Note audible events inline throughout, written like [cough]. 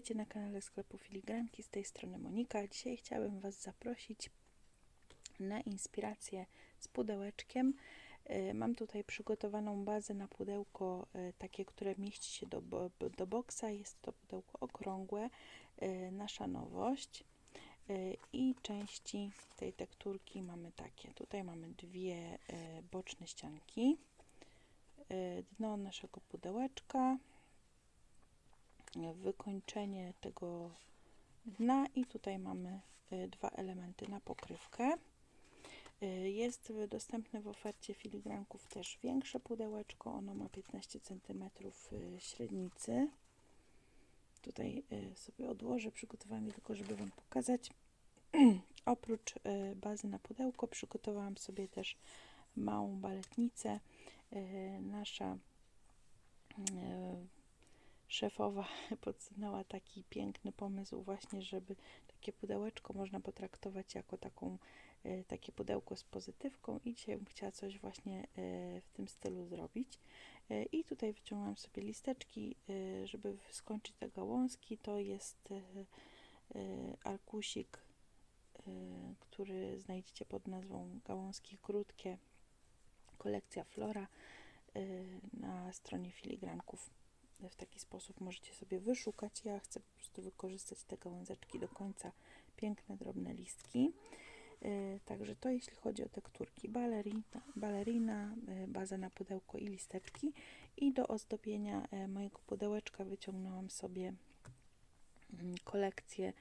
Witajcie na kanale sklepu Filigranki, z tej strony Monika. Dzisiaj chciałabym Was zaprosić na inspirację z pudełeczkiem. E, Mam tutaj przygotowaną bazę na pudełko, e, takie, które mieści się do, do boksa. Jest to pudełko okrągłe, e, nasza nowość. I części tej tekturki mamy takie. Tutaj mamy dwie boczne ścianki, dno naszego pudełeczka, wykończenie tego dna i tutaj mamy y, dwa elementy na pokrywkę. Y, Jest dostępne w ofercie filigranków też większe pudełeczko, ono ma 15 cm y, średnicy. Tutaj sobie odłożę, przygotowałam je tylko, żeby Wam pokazać. [clears throat] Oprócz bazy na pudełko przygotowałam sobie też małą baletnicę. Nasza szefowa [laughs] podsunęła taki piękny pomysł właśnie, żeby takie pudełeczko można potraktować jako taką, e, takie pudełko z pozytywką i dzisiaj bym chciała coś właśnie e, w tym stylu zrobić. E, I tutaj wyciągnęłam sobie listeczki, żeby skończyć te gałązki. To jest arkusik, który znajdziecie pod nazwą Gałązki Krótkie, kolekcja Flora na stronie filigranków w taki sposób możecie sobie wyszukać. Ja chcę po prostu wykorzystać te gałązeczki do końca. Piękne, drobne listki. Yy, Także to jeśli chodzi o tekturki balerina, balerina yy, baza na pudełko i listeczki. I do ozdobienia yy, mojego pudełeczka wyciągnęłam sobie mm, kolekcję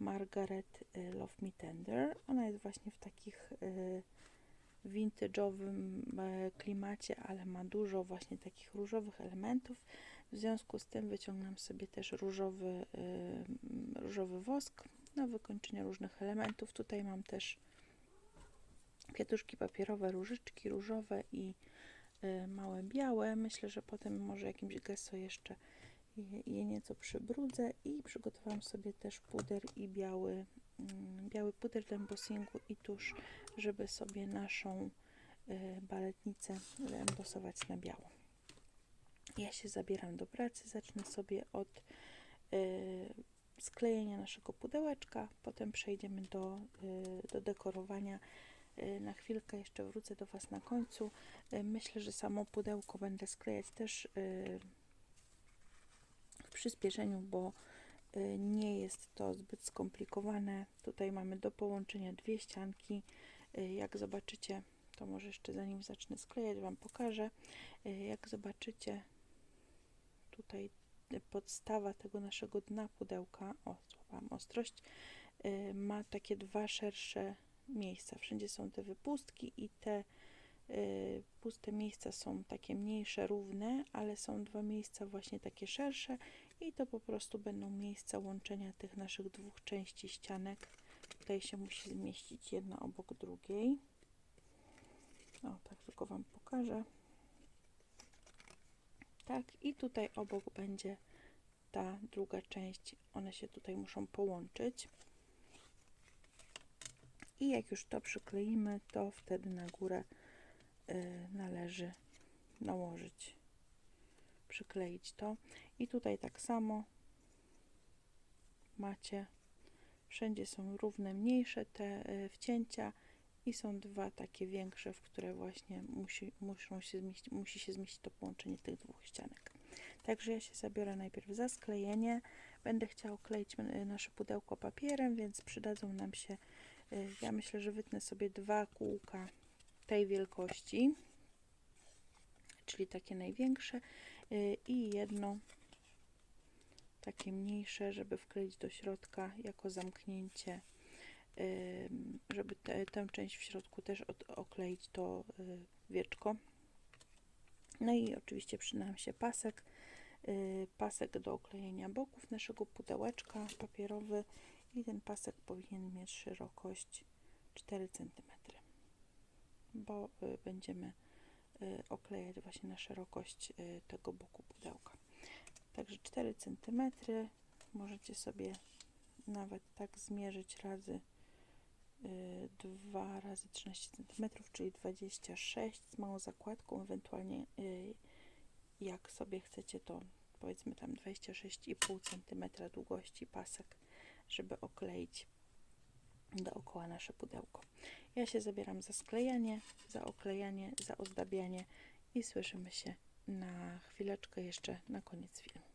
Margaret Love Me Tender. Ona jest właśnie w takich vintage'owym e, klimacie, ale ma dużo właśnie takich różowych elementów. W związku z tym wyciągnę sobie też różowy, y, mm, różowy wosk na wykończenie różnych elementów. Tutaj mam też kwiatuszki papierowe, różyczki różowe i y, małe białe. Myślę, że potem może jakimś gesso jeszcze je, je nieco przybrudzę i przygotowałam sobie też puder i biały, mm, biały puder do embossingu i tusz, żeby sobie naszą y, baletnicę embosować na biało. Ja się zabieram do pracy, zacznę sobie od y, sklejenia naszego pudełeczka, potem przejdziemy do, y, do dekorowania. Y, na chwilkę jeszcze wrócę do Was na końcu. Y, myślę, że samo pudełko będę sklejać też y, w przyspieszeniu, bo nie jest to zbyt skomplikowane. Tutaj mamy do połączenia dwie ścianki. Jak zobaczycie, to może jeszcze zanim zacznę sklejać, Wam pokażę. Jak zobaczycie, tutaj podstawa tego naszego dna pudełka, o, złapałam ostrość, y, ma takie dwa szersze miejsca. Wszędzie są te wypustki i te y, puste miejsca są takie mniejsze, równe, ale są dwa miejsca właśnie takie szersze i to po prostu będą miejsca łączenia tych naszych dwóch części ścianek. Tutaj się musi zmieścić jedna obok drugiej. O, tak tylko Wam pokażę. Tak, i tutaj obok będzie ta druga część. One się tutaj muszą połączyć. I jak już to przykleimy, to wtedy na górę y, należy nałożyć, przykleić to. I tutaj tak samo macie, wszędzie są równe, mniejsze te y, wcięcia i są dwa takie większe, w które właśnie musi, muszą się zmieścić, musi się zmieścić to połączenie tych dwóch ścianek. Także ja się zabiorę najpierw za sklejenie. Będę chciała kleić y, nasze pudełko papierem, więc przydadzą nam się, y, ja myślę, że wytnę sobie dwa kółka tej wielkości, czyli takie największe y, i jedno takie mniejsze, żeby wkleić do środka jako zamknięcie żeby te, tę część w środku też od, okleić to y, wieczko. No i oczywiście przyda się pasek, y, pasek do oklejenia boków naszego pudełeczka papierowy i ten pasek powinien mieć szerokość 4 cm, bo y, będziemy oklejać właśnie na szerokość tego boku pudełka. Także 4 cm możecie sobie nawet tak zmierzyć razy 2 razy 13 cm, czyli 26 z małą zakładką, ewentualnie y, jak sobie chcecie to powiedzmy tam 26,5 cm długości pasek, żeby okleić dookoła nasze pudełko. Ja się zabieram za sklejanie, za oklejanie, za ozdabianie i słyszymy się na chwileczkę jeszcze na koniec filmu.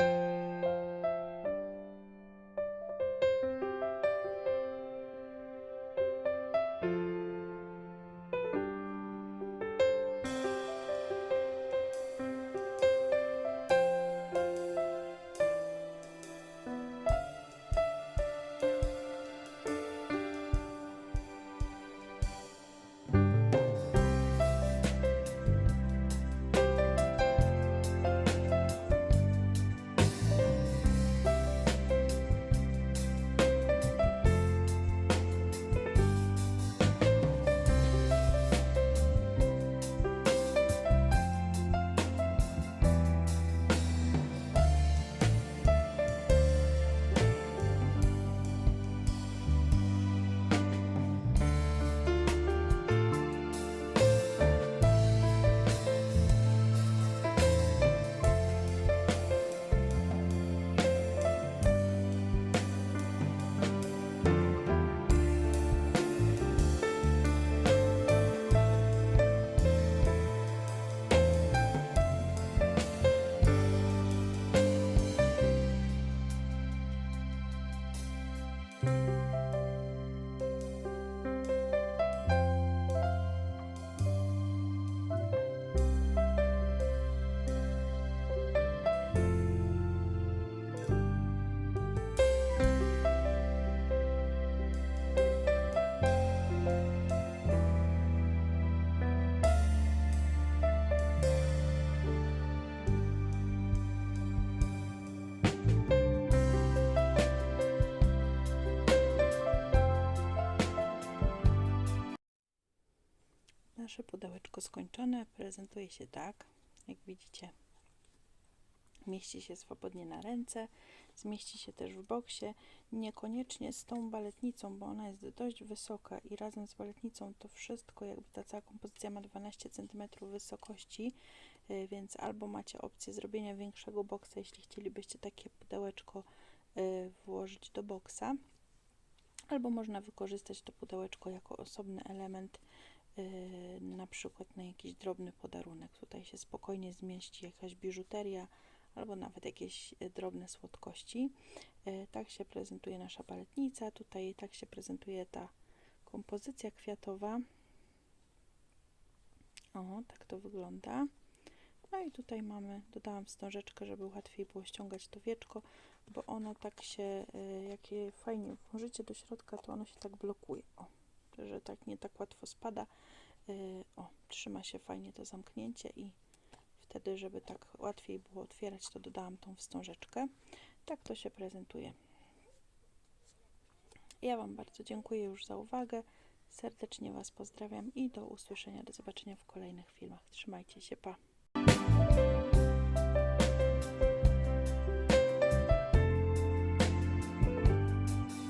Bye. Nasze pudełeczko skończone prezentuje się tak, jak widzicie. Mieści się swobodnie na ręce, zmieści się też w boksie. Niekoniecznie z tą baletnicą, bo ona jest dość wysoka i razem z baletnicą to wszystko, jakby ta cała kompozycja ma 12 cm wysokości, y, więc albo macie opcję zrobienia większego boksa, jeśli chcielibyście takie pudełeczko y, włożyć do boksa, albo można wykorzystać to pudełeczko jako osobny element na przykład na jakiś drobny podarunek. Tutaj się spokojnie zmieści jakaś biżuteria albo nawet jakieś y, drobne słodkości. Y, Tak się prezentuje nasza baletnica. Tutaj tak się prezentuje ta kompozycja kwiatowa. O, tak to wygląda. No i tutaj mamy, dodałam wstążeczkę, żeby łatwiej było ściągać to wieczko, bo ono tak się, y, jak je fajnie włożycie do środka, to ono się tak blokuje. O, że tak nie tak łatwo spada. Y, O, trzyma się fajnie to zamknięcie i wtedy, żeby tak łatwiej było otwierać, to dodałam tą wstążeczkę. Tak to się prezentuje. Ja Wam bardzo dziękuję już za uwagę. Serdecznie Was pozdrawiam i do usłyszenia, do zobaczenia w kolejnych filmach. Trzymajcie się, pa!